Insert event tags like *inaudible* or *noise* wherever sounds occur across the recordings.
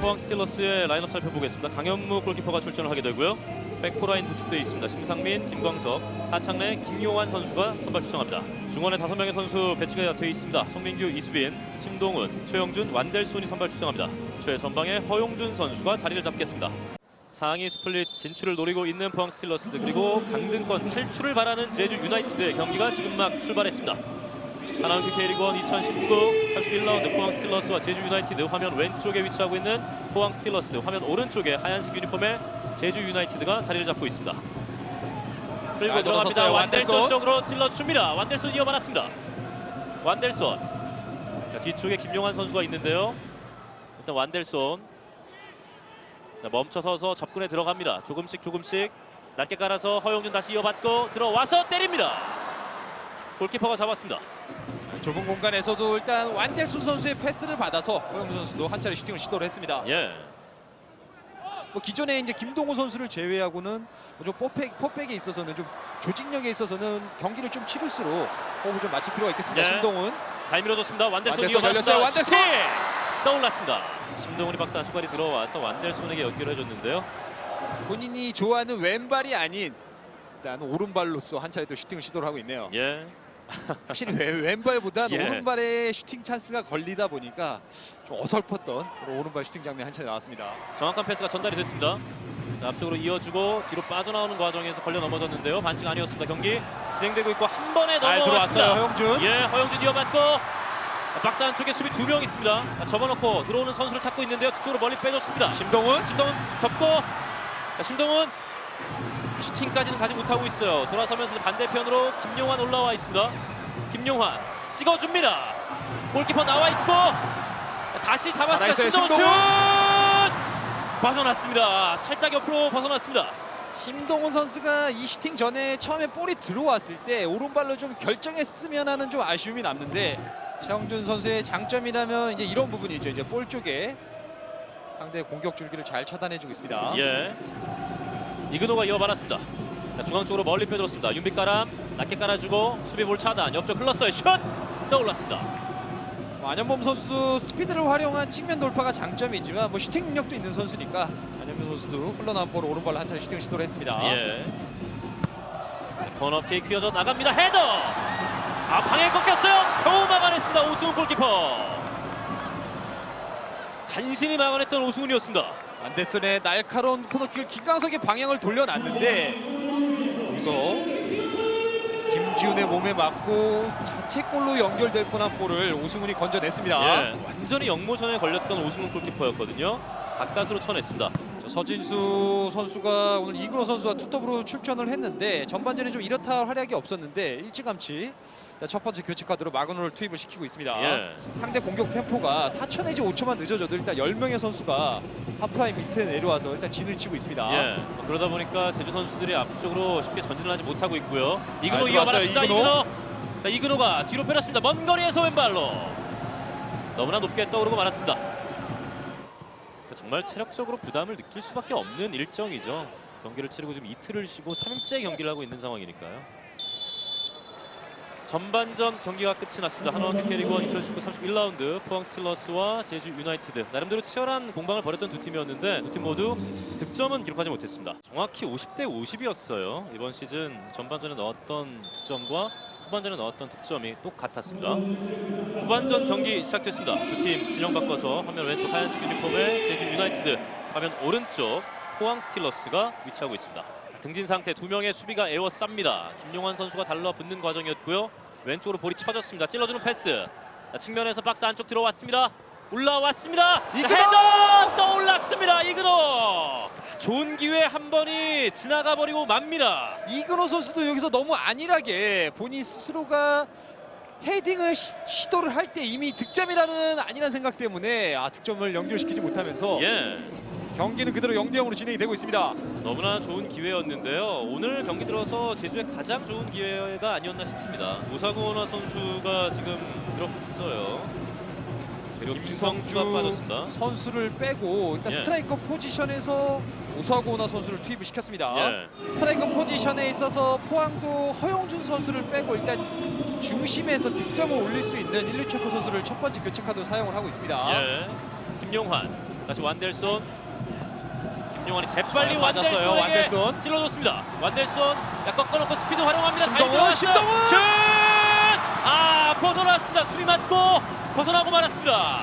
포항 스틸러스의 라인업 살펴보겠습니다. 강현무 골키퍼가 출전을 하게 되고요. 백포라인 구축되어 있습니다. 심상민, 김광석, 하창래, 김용환 선수가 선발 출정합니다. 중원에 다섯 명의 선수 배치가 되어 있습니다. 송민규, 이수빈, 심동훈, 최영준, 완델손이 선발 출정합니다. 최전방에 허용준 선수가 자리를 잡겠습니다. 상위 스플릿 진출을 노리고 있는 포항 스틸러스 그리고 강등권 탈출을 바라는 제주 유나이티드의 경기가 지금 막 출발했습니다. 하나은큐 K리그1 2019 31라운드 포항 스틸러스와 제주 유나이티드 화면 왼쪽에 위치하고 있는 포항 스틸러스 화면 오른쪽에 하얀색 유니폼의 제주 유나이티드가 자리를 잡고 있습니다. 끌고 잘 들어갑니다. 완델손. 쪽으로 찔러줍니다. 완델손 이어받았습니다. 완델손 자, 뒤쪽에 김용환 선수가 있는데요. 일단 완델손 자, 멈춰서서 접근에 들어갑니다. 조금씩 조금씩 낮게 깔아서 허용준 다시 이어받고 들어와서 때립니다. 골키퍼가 잡았습니다. 좁은 공간에서도 일단 완델순 선수의 패스를 받아서 허영무 선수도 한 차례 슈팅을 시도를 했습니다. 예. 뭐 기존에 이제 김동호 선수를 제외하고는 뭐좀 포백, 포백에 있어서는 좀 조직력에 있어서는 경기를 좀 치를수록 호흡을 좀 맞출 필요가 있겠습니다. 네. 심동훈 잘 밀어줬습니다. 완델손 이어받습니다. 열렸어요. 완델손! 떠올랐습니다. 심동훈이 박스 안쪽까지 들어와서 완델손에게 연결을 해줬는데요. 본인이 좋아하는 왼발이 아닌 일단 오른발로서 한 차례 또 슈팅을 시도를 하고 있네요. 예. 확실히 왼- 왼발보다 예. 오른발에 슈팅 찬스가 걸리다 보니까 좀 어설펐던 오른발 슈팅 장면 한 차례 나왔습니다. 정확한 패스가 전달이 됐습니다. 자, 앞쪽으로 이어주고 뒤로 빠져나오는 과정에서 걸려 넘어졌는데요. 반칙 아니었습니다. 경기 진행되고 있고 한 번에 잘. 들어왔어요 허영준. 예, 허영준 이어받고 박스 안쪽에 수비 두 명 있습니다. 자, 접어놓고 들어오는 선수를 찾고 있는데요. 뒤쪽으로 멀리 빼줬습니다. 심동훈 심동훈 접고 자, 심동훈 슈팅까지는 가지 못하고 있어요. 돌아서면서 반대편으로 김용환 올라와 있습니다. 김용환 찍어줍니다. 골키퍼 나와 있고 다시 잡았습니다. 심동훈 슛! 벗어났습니다. 살짝 옆으로 벗어났습니다. 심동훈 선수가 이 슈팅 전에 처음에 볼이 들어왔을 때 오른발로 좀 결정했으면 하는 좀 아쉬움이 남는데 최영준 선수의 장점이라면 이제 이런 부분이죠. 이제 볼 쪽에 상대 공격 줄기를 잘 차단해주고 있습니다. 예. 이근호가 이어받았습니다. 자, 중앙 쪽으로 멀리 빼줬습니다. 윤빛 가람 낮게 깔아주고 수비 볼 차단 옆쪽 흘렀어요. 슛 떠올랐습니다. 뭐 안현범 선수도 스피드를 활용한 측면 돌파가 장점이지만 뭐 슈팅 능력도 있는 선수니까 안현범 선수도 흘러나온 볼을 오른발 로 한 차례 슈팅을 시도를 했습니다. 예. 코너킥 휘어져 나갑니다. 헤더. 아 방에 꺾였어요. 겨우 막아냈습니다. 오승훈 골키퍼. 간신히 막아냈던 오승훈이었습니다. 안데슨의 날카로운 코너킥을 김광석의 방향을 돌려놨는데 여기서 김지훈의 몸에 맞고 자책골로 연결될 뻔한 볼을 오승훈이 건져냈습니다. 예. 완전히 역모션에 걸렸던 오승훈 골키퍼였거든요. 가까스로 쳐냈습니다. 자, 서진수 선수가 오늘 이근호 선수와 투톱으로 출전을 했는데 전반전에 좀 이렇다 할 활약이 없었는데 일찌감치 첫 번째 교체 카드로 마그노를 투입을 시키고 있습니다. 예. 상대 공격 템포가 4초 내지 5초만 늦어져도 일단 10명의 선수가 하프라인 밑에 내려와서 일단 진을 치고 있습니다. 예. 뭐 그러다 보니까 제주 선수들이 앞쪽으로 쉽게 전진을 하지 못하고 있고요. 이근호 잘 들어왔어요, 이어받았습니다. 이근호. 이근호. 자, 이근호가 뒤로 빼렸습니다. 먼 거리에서 왼발로. 너무나 높게 떠오르고 말았습니다. 정말 체력적으로 부담을 느낄 수밖에 없는 일정이죠. 경기를 치르고 지금 이틀을 쉬고 3일째 경기를 하고 있는 상황이니까요. 전반전 경기가 끝이 났습니다. 하나원큐 K리그1 2019 31라운드 포항 스틸러스와 제주 유나이티드 나름대로 치열한 공방을 벌였던 두 팀이었는데 두 팀 모두 득점은 기록하지 못했습니다. 정확히 50대 50이었어요. 이번 시즌 전반전에 넣었던 득점과 후반전에 넣었던 득점이 똑같았습니다. 후반전 경기 시작됐습니다. 두 팀 진영 바꿔서 화면 왼쪽 하얀색 유니폼의 제주 유나이티드, 화면 오른쪽 포항 스틸러스가 위치하고 있습니다. 등진 상태 두 명의 수비가 에워쌉니다. 김용환 선수가 달라붙는 과정이었고요. 왼쪽으로 볼이 쳐졌습니다. 찔러주는 패스. 자, 측면에서 박스 안쪽 들어왔습니다. 올라왔습니다. 자, 이근호! 헤더 떠올랐습니다. 이근호. 좋은 기회 한 번이 지나가 버리고 맙니다. 이근호 선수도 여기서 너무 안일하게 본인 스스로가 헤딩을 시, 도를 할 때 이미 득점이라는 아니라는 생각 때문에 아 득점을 연결시키지 못하면서 예. 경기는 그대로 0대 0으로 진행이 되고 있습니다. 너무나 좋은 기회였는데요. 오늘 경기 들어서 제주의 가장 좋은 기회가 아니었나 싶습니다. 오사고나 선수가 지금 들어갔어요. 그리고 김성주가 빠졌습니다. 선수를 빼고 일단 예. 스트라이커 포지션에서 오수아고나 선수를 투입을 시켰습니다. 예. 스트라이커 포지션에 있어서 포항도 허용준 선수를 빼고 일단 중심에서 득점을 올릴 수 있는 일루체코 선수를 첫 번째 교체 카드로 사용을 하고 있습니다. 예. 김용환 다시 완델손. 김용환이 재빨리 잘 맞았어요, 완델손에게 완델손. 찔러줬습니다. 완델손 약 꺾어놓고 스피드 활용합니다. 잘 심동원, 들어갔어요. 심동원! 슛! 아 벗어났습니다. 수비 맞고 벗어나고 말았습니다.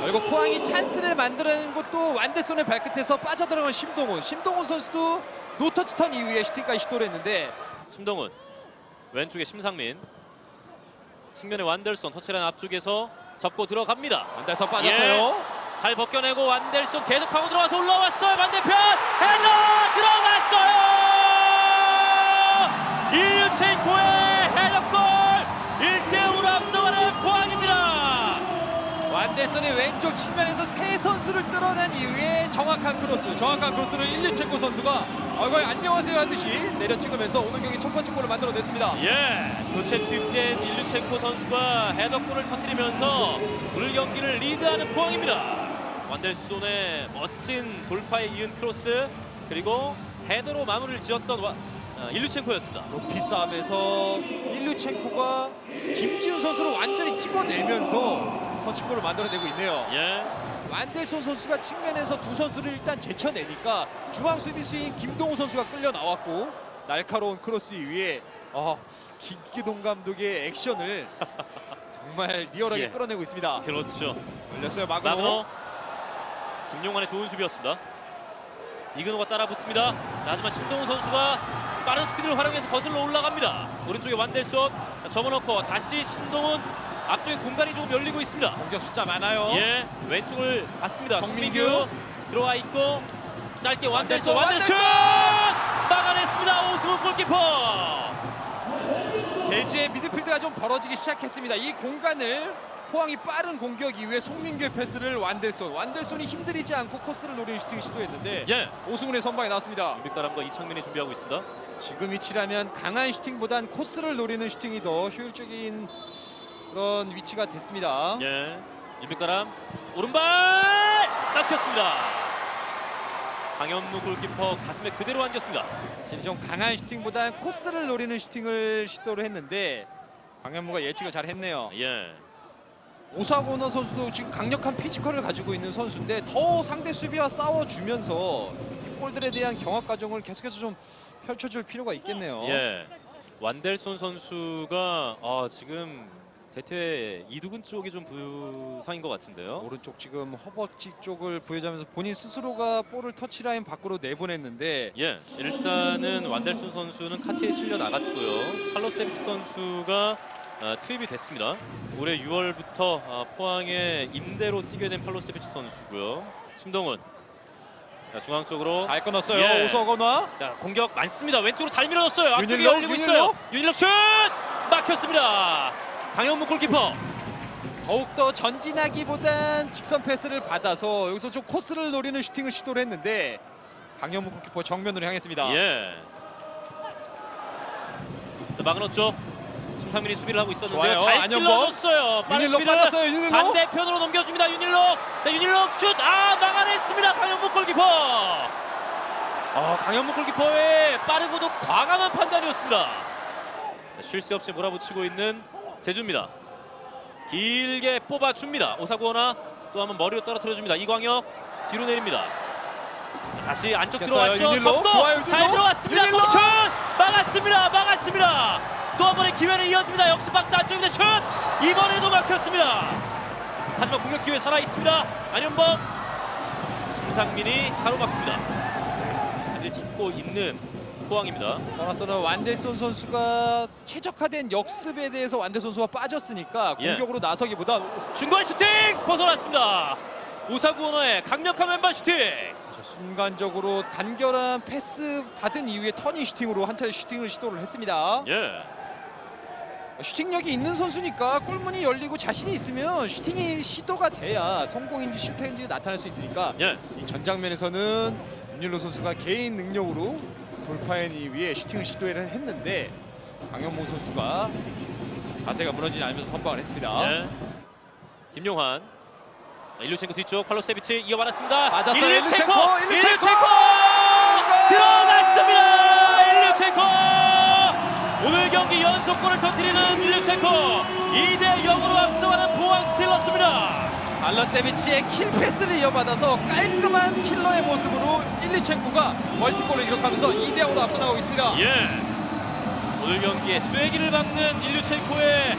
결국 포항이 찬스를 만들어낸 것도 완대손의 발끝에서 빠져들어간 심동훈. 심동훈 선수도 노터치 턴 이후에 슈팅까지 시도를 했는데 심동훈 왼쪽에 심상민 측면에 완델손 터치라인 앞쪽에서 접고 들어갑니다. 완대서 빠졌어요. 잘 벗겨내고 완델손 계속 파고 들어와서 올라왔어요 반대편 헤더 들어갔어요 일류첸코의 완대선의 왼쪽 측면에서 세 선수를 뚫어낸 이후에 정확한 크로스, 정확한 크로스를 일류체코 선수가 어, 거의 안녕하세요 하듯이 내려찍으면서 오늘 경기 첫 번째 골을 만들어냈습니다. 예 교체 투입된 일류첸코 선수가 헤더골을 터뜨리면서 오늘 경기를 리드하는 포항입니다 완델손의 멋진 돌파에 이은 크로스 그리고 헤더로 마무리를 지었던 와- 어, 일류첸코였습니다 높이 싸움에서 일류첸코가 김지훈 선수를 완전히 찍어내면서 선취골을 만들어내고 있네요. 예 완델손 선수가 측면에서 두 선수를 일단 제쳐내니까 중앙 수비수인 김동우 선수가 끌려 나왔고 날카로운 크로스 위에 어, 김기동 감독의 액션을 *laughs* 정말 리얼하게 예. 끌어내고 있습니다. 그렇죠 걸렸어요 마그노. 김용환의 좋은 수비였습니다. 이근호가 따라 붙습니다. 하지만 신동훈 선수가 빠른 스피드를 활용해서 거슬러 올라갑니다. 오른쪽에 완델손 자, 접어놓고 다시 신동훈 앞쪽에 공간이 조금 열리고 있습니다. 공격 숫자 많아요. 예, 왼쪽을 봤습니다. 성민규. 성민규 들어와 있고 짧게 완델손, 완델손 막아냈습니다. 오승훈 골키퍼. 제주의 미드필드가 좀 벌어지기 시작했습니다. 이 공간을 포항이 빠른 공격 이후에 송민규의 패스를 완델손, 완델손이 힘들이지 않고 코스를 노리는 슈팅을 시도했는데 예, 오승훈의 선방에 나왔습니다. 밑가람과 이창민이 준비하고 있습니다. 지금 위치라면 강한 슈팅보단 코스를 노리는 슈팅이 더 효율적인 그런 위치가 됐습니다. 예, 임빛가람 오른발 막혔습니다. 강현무 골키퍼 가슴에 그대로 안겼습니다. 확실히 좀 강한 슈팅보단 코스를 노리는 슈팅을 시도를 했는데 강현무가 예측을 잘 했네요. 예, 오사고너 선수도 지금 강력한 피지컬을 가지고 있는 선수인데 더 상대 수비와 싸워주면서 이 골들에 대한 경합 과정을 계속해서 좀 펼쳐줄 필요가 있겠네요. 예. 완델손 선수가 아, 지금 대퇴 이두근 쪽이 좀 부상인 것 같은데요. 오른쪽 지금 허벅지 쪽을 부여잡으면서 본인 스스로가 볼을 터치라인 밖으로 내보냈는데 예, 일단은 완델손 선수는 카트에 실려 나갔고요. 칼로세비치 선수가 아, 투입이 됐습니다. 올해 6월부터 아, 포항에 임대로 뛰게 된 팔로세비치 선수고요. 심동훈 자, 중앙 쪽으로 잘 끊었어요. 예. 오사고너 자, 공격 많습니다. 왼쪽으로 잘 밀어넣었어요. 앞쪽에 윤일록, 열리고 윤일록. 있어요. 윤일록 슛 막혔습니다. 강현무 골키퍼. 더욱더 전진하기보단 직선 패스를 받아서 여기서 좀 코스를 노리는 슈팅을 시도를 했는데 강현무 골키퍼 정면으로 향했습니다. 예. 자, 막은 쪽 심상민이 수비를 하고 있었는데 좋아요. 잘 안현범. 찔러줬어요. 빠른 윤일록 수비를 받았어요. 윤일록. 반대편으로 넘겨줍니다. 윤일록. 자, 윤일록 슛. 아 막아냈습니다. 강현무 골키퍼. 아 강현무 골키퍼의 빠르고도 과감한 판단이었습니다. 쉴 새 없이 몰아붙이고 있는 제주입니다. 길게 뽑아줍니다. 오사구어나 또 한번 머리로 떨어뜨려줍니다. 이광혁 뒤로 내립니다. 다시 안쪽. 들어왔죠. 접도. 잘 들어왔습니다. 윤일록. 슛 막았습니다. 막았습니다. 또 한 번의 기회는 이어집니다. 역시 박스 안쪽입니다. 슛 이번에도 막혔습니다. 하지만 공격 기회 살아 있습니다. 안현범 심상민이 가로막습니다. 자리를 잡고 있는 포항입니다. 떠나서는 완델손 선수가 최적화된 역습에 대해서 완델 선수가 빠졌으니까 예. 공격으로 나서기보다 중거리 슈팅 벗어났습니다. 우사구 오너의 강력한 왼발 슈팅. 저 순간적으로 간결한 패스 받은 이후에 터닝 슈팅으로 한 차례 슈팅을 시도를 했습니다. 예. 슈팅력이 있는 선수니까 골문이 열리고 자신이 있으면 슈팅이 시도가 돼야 성공인지 실패인지 나타날 수 있으니까 예. 이 전장면에서는 윤일로 선수가 개인 능력으로 돌파해내기 위해 슈팅을 시도를 했는데 강현모 선수가 자세가 무너지지 않으면서 선방을 했습니다. 예. 김용환. 일루첸코 뒤쪽 팔로세비치 이어받았습니다. 맞았어요. 일루첸코. 일루첸코, 일루첸코! 들어갔습니다. 일루첸코. 오늘 경기 연속골을 터뜨리는 일루첸코. 2대 0으로 앞서가는 포항 스틸러스입니다. 알라세비치의 킬 패스를 이어받아서 깔끔한 킬러의 모습으로 일리첸코가 멀티골을 기록하면서 2대 0으로 앞서 나가고 있습니다. 예. 오늘 경기에 쐐기를 박는 일류첸코의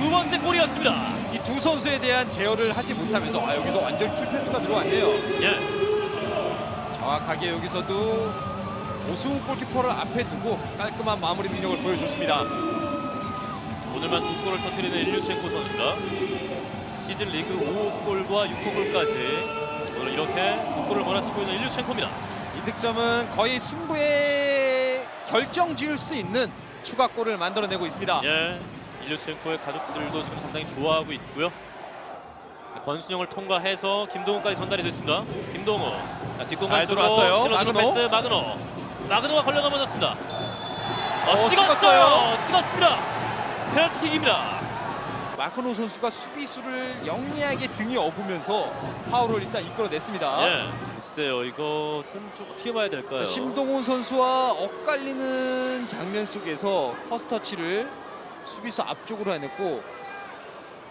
두 번째 골이었습니다. 이 두 선수에 대한 제어를 하지 못하면서 아 여기서 완전 킬 패스가 들어왔네요. 예. 정확하게 여기서도 오승우 골키퍼를 앞에 두고 깔끔한 마무리 능력을 보여줬습니다. 오늘만 두 골을 터뜨리는 일류첸코 선수가 시즌 리그 5골과 6골까지 오늘 이렇게 두 골을 몰아치고 있는 일류첸코입니다. 이 득점은 거의 승부에 결정 지을 수 있는 추가골을 만들어내고 있습니다. 예. 일류첸코의 가족들도 지금 상당히 좋아하고 있고요. 권순영을 통과해서 김동훈까지 전달이 됐습니다. 김동훈 자, 뒷공간 잘 쪽으로 들어왔어요. 찔러주는 마그노. 패스 마그노. 마그노가 걸려 넘어졌습니다. 어, 어, 찍었어요. 찍었습니다. 페널티킥입니다. 마크노 선수가 수비수를 영리하게 등에 업으면서 파울을 일단 이끌어냈습니다. 예. 글쎄요, 이것은 좀 어떻게 봐야 될까요? 심동훈 선수와 엇갈리는 장면 속에서 퍼스터치를 수비수 앞쪽으로 해냈고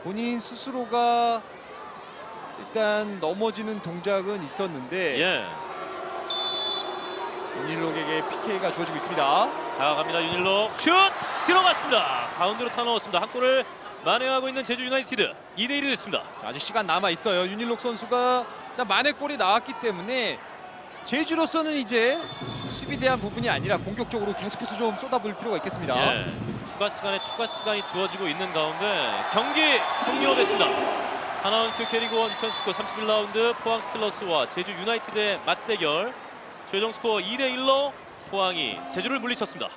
본인 스스로가 일단 넘어지는 동작은 있었는데 예. 윤일록에게 PK가 주어지고 있습니다. 다가갑니다. 윤일로 슛 들어갔습니다. 가운데로 차 넣었습니다. 한 골을 만회하고 있는 제주 유나이티드 2대 1이 됐습니다. 자, 아직 시간 남아 있어요. 윤일록 선수가 일단 만회 골이 나왔기 때문에 제주로서는 이제 수비 대한 부분이 아니라 공격적으로 계속해서 좀 쏟아부을 필요가 있겠습니다. 예. 추가 시간에 추가 시간이 주어지고 있는 가운데 경기 종료가 됐습니다. 하나원 큐 캐리고 2019 31라운드 포항 스틸러스와 제주 유나이티드의 맞대결 최종 스코어 2대 1로 포항이 제주를 물리쳤습니다.